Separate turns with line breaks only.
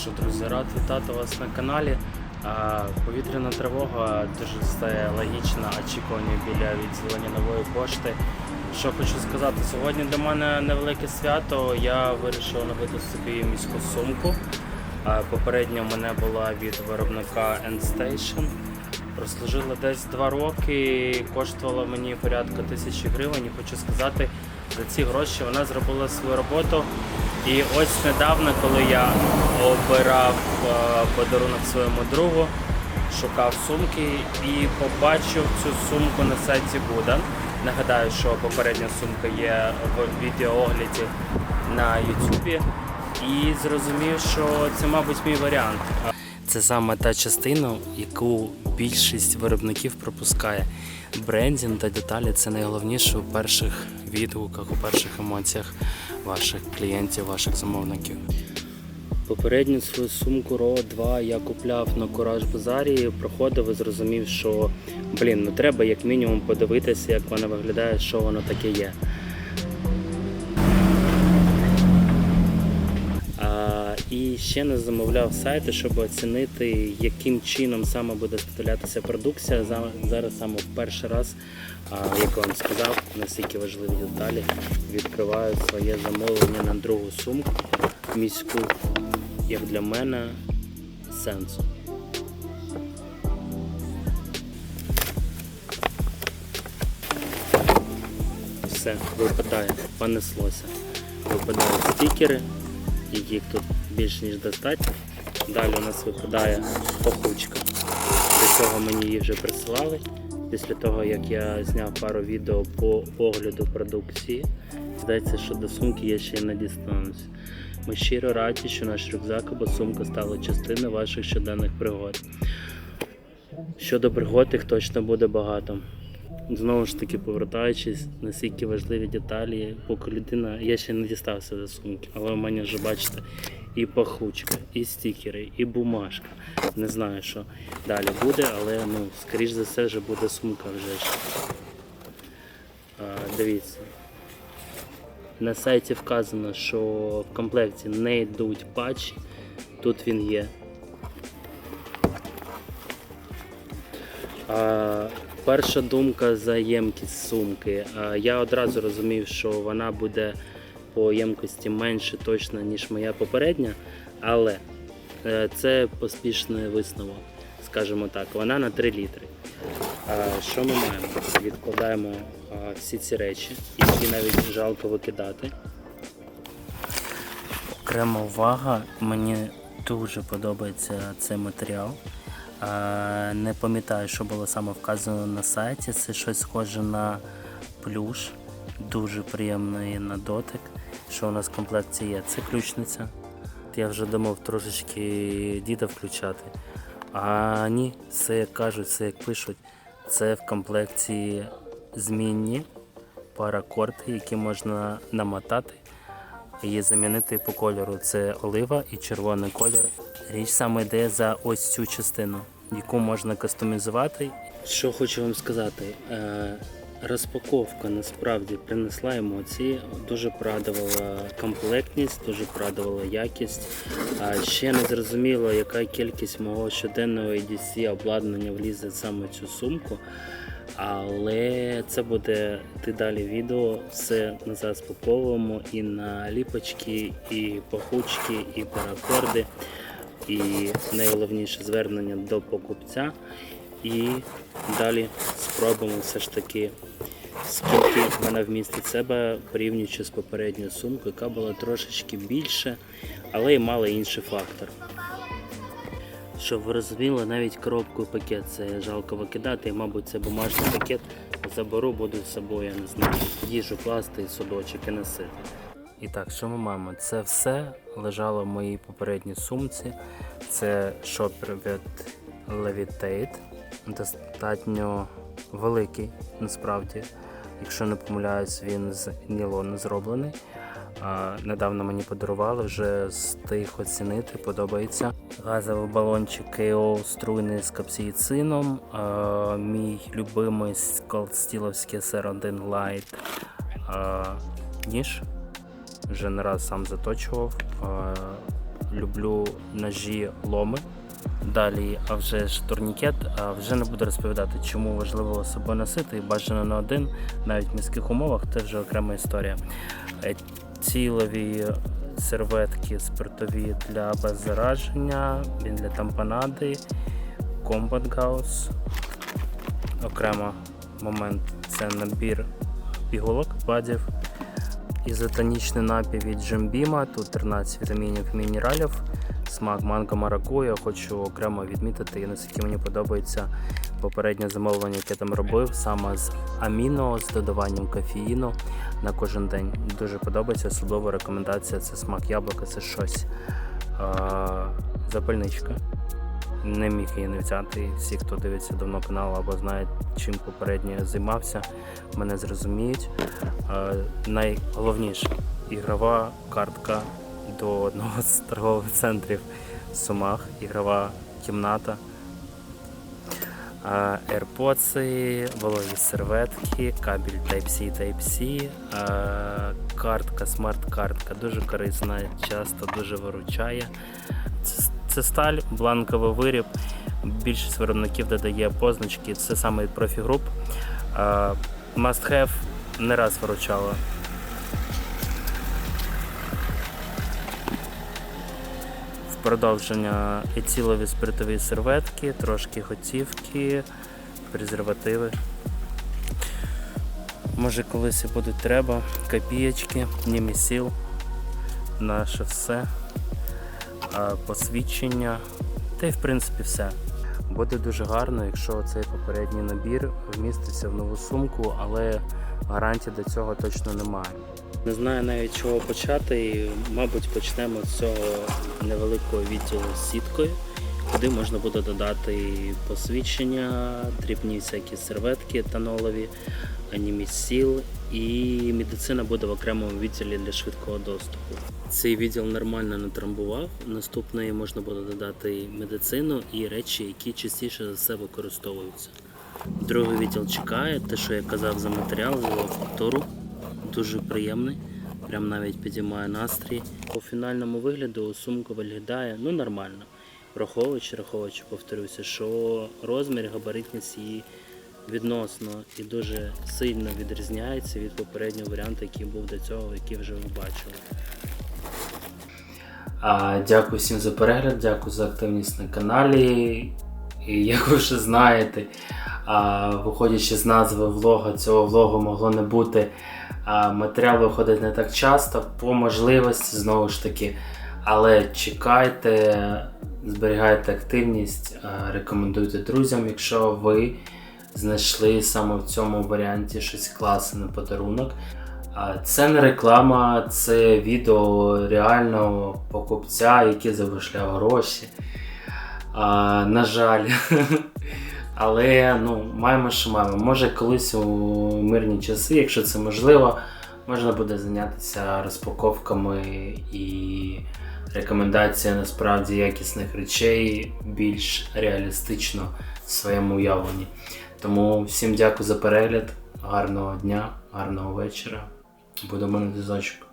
Що, друзі, рад вітати вас на каналі. Повітряна тривога дуже стає логічно очікування біля відділення нової пошти. Що хочу сказати, сьогодні для мене невелике свято. Я вирішив набити собі міську сумку. Попередньо в мене була від виробника Endstation. Прослужила десь два роки, коштувала мені порядка тисячі гривень. І хочу сказати, за ці гроші вона зробила свою роботу. І ось недавно, коли я обирав е, подарунок своєму другу, шукав сумки і побачив цю сумку на сайті Budan. Нагадаю, що попередня сумка є в відеоогляді на YouTube. І зрозумів, що це, мабуть, мій варіант. Це саме та частина, яку більшість виробників пропускає. Брендінг та деталі це найголовніше у перших відгуках, у перших емоціях ваших клієнтів, ваших замовників. Попередню свою сумку Ро 2 я купляв на Кураж Базарі, проходив і зрозумів, що блін, ну треба як мінімум подивитися, як вона виглядає, що воно таке є. І ще не замовляв сайти, щоб оцінити, яким чином саме буде вставлятися продукція. Зараз саме в перший раз, як вам сказав, наскільки важливі деталі, відкриваю своє замовлення на другу сумку міську, як для мене, сенсу. Все, випадає, понеслося. Випадають стікери, їх тут більш ніж достатньо. Далі у нас випадає пахучка. До цього мені її вже присилали. Після того, як я зняв пару відео по огляду продукції, здається, що до сумки я ще не дістанусь. Ми щиро раді, що наш рюкзак або сумка стали частиною ваших щоденних пригод. Щодо пригод, їх точно буде багато. Знову ж таки, повертаючись, наскільки важливі деталі, поки людина, я ще не дістався до сумки, але у мене вже бачите і пахучка, і стікери, і бумажка. Не знаю, що далі буде, але ну, скоріш за все вже буде сумка вже. А, дивіться. На сайті вказано, що в комплекті не йдуть патчі. Тут він є. А, перша думка за ємкість сумки. Я одразу розумів, що вона буде по ємкості менше точно, ніж моя попередня, але е, це поспішний висновок, скажімо так, вона на 3 літри. Що ми маємо? Відкладаємо всі ці речі, які навіть жалко викидати. Окрема увага, мені дуже подобається цей матеріал. Не пам'ятаю, що було саме вказано на сайті. Це щось схоже на плюш, дуже приємний на дотик. Що у нас в комплекті є? Це ключниця. Я вже думав трошечки діда включати. А ні, все як кажуть, все як пишуть. Це в комплекті змінні паракорди, які можна намотати і замінити по кольору. Це олива і червоний колір. Річ саме йде за ось цю частину, яку можна кастомізувати. Що хочу вам сказати, е, розпаковка насправді принесла емоції, дуже порадувала комплектність, дуже порадувала якість. Ще не зрозуміло, яка кількість мого щоденного EDC обладнання влізе саме в цю сумку. Але це буде йти далі відео. Все назад спаковуємо і на ліпочки, і пахучки, і паракорди, і найголовніше звернення до покупця. І далі спробуємо все ж таки, скільки вона вмістить себе, порівнюючи з попередньою сумкою, яка була трошечки більше, але й мала інший фактор. Щоб ви розуміли, навіть коробку і пакет це жалко викидати, і, мабуть, це бумажний пакет заберу, буду з собою, я не знаю, їжу класти, судочок і носити. І так, що ми маємо? Це все лежало в моїй попередній сумці. Це шопер від Levitate. Достатньо великий, насправді. Якщо не помиляюсь, він з нілону зроблений. Недавно мені подарували, вже встиг оцінити, подобається. Газовий балончик KO струйний з капсіцином. Мій любимий стіловський SR1 Light ніж. Вже не раз сам заточував. Люблю ножі ломи. Далі, а вже ж турнікет, а вже не буду розповідати, чому важливо собою носити бажано на один, навіть в міських умовах, це вже окрема історія. Е, Цілові серветки спиртові для беззараження, для тампонади, Combat Gauss. Окремо момент це набір пігулок, бадів, ізотонічний напій від Джимбіма, тут 13 вітамінів і мінералів, смак манго маракуя. Хочу окремо відмітити, і наскільки мені подобається попереднє замовлення, яке там робив, саме з аміно, з додаванням кофеїну на кожен день. Дуже подобається, особливо рекомендація це смак яблука, це щось. Запальничка. Не міг її не взяти. Всі, хто дивиться давно канал або знає, чим попередньо я займався, мене зрозуміють. Е, найголовніше ігрова картка до одного з торгових центрів в Сумах, ігрова кімната. Е, AirPods, вологі серветки, кабель Type-C, Type-C, е, картка, смарт-картка, дуже корисна, часто дуже виручає. Це, це сталь, бланковий виріб. Більшість виробників додає позначки. Це саме від Profi Group. Must have не раз виручало. В продовження ецілові спиртові серветки, трошки готівки, презервативи. Може колись і будуть треба, копієчки, німісіл, наше все, посвідчення, та й в принципі все. Буде дуже гарно, якщо цей попередній набір вміститься в нову сумку, але гарантії до цього точно немає. Не знаю навіть чого почати. і, Мабуть, почнемо з цього невеликого відділу з сіткою, куди можна буде додати посвідчення, дрібні всякі серветки етанолові, анімісіл і медицина буде в окремому відділі для швидкого доступу. Цей відділ нормально натрамбував. Наступний можна буде додати медицину і речі, які частіше за все використовуються. Другий відділ чекає, те, що я казав за матеріал, за фактуру. Дуже приємний, прям навіть підіймає настрій. По фінальному вигляду сумка виглядає ну нормально. Враховуючи, враховуючи, повторюся, що розмір, габаритність її відносно і дуже сильно відрізняється від попереднього варіанту, який був до цього, який вже ви бачили. А, дякую всім за перегляд, дякую за активність на каналі. І як ви вже знаєте, а, виходячи з назви влога, цього влогу могло не бути. А, матеріал виходить не так часто, по можливості, знову ж таки. Але чекайте, зберігайте активність, рекомендуйте друзям, якщо ви знайшли саме в цьому варіанті щось класне на подарунок. Це не реклама, це відео реального покупця, який завишляв гроші. А, на жаль. Але ну, маємо, що маємо. Може, колись у мирні часи, якщо це можливо, можна буде зайнятися розпаковками і рекомендація насправді якісних речей більш реалістично в своєму уявленні. Тому всім дякую за перегляд, гарного дня, гарного вечора. Будемо на зв'язочок.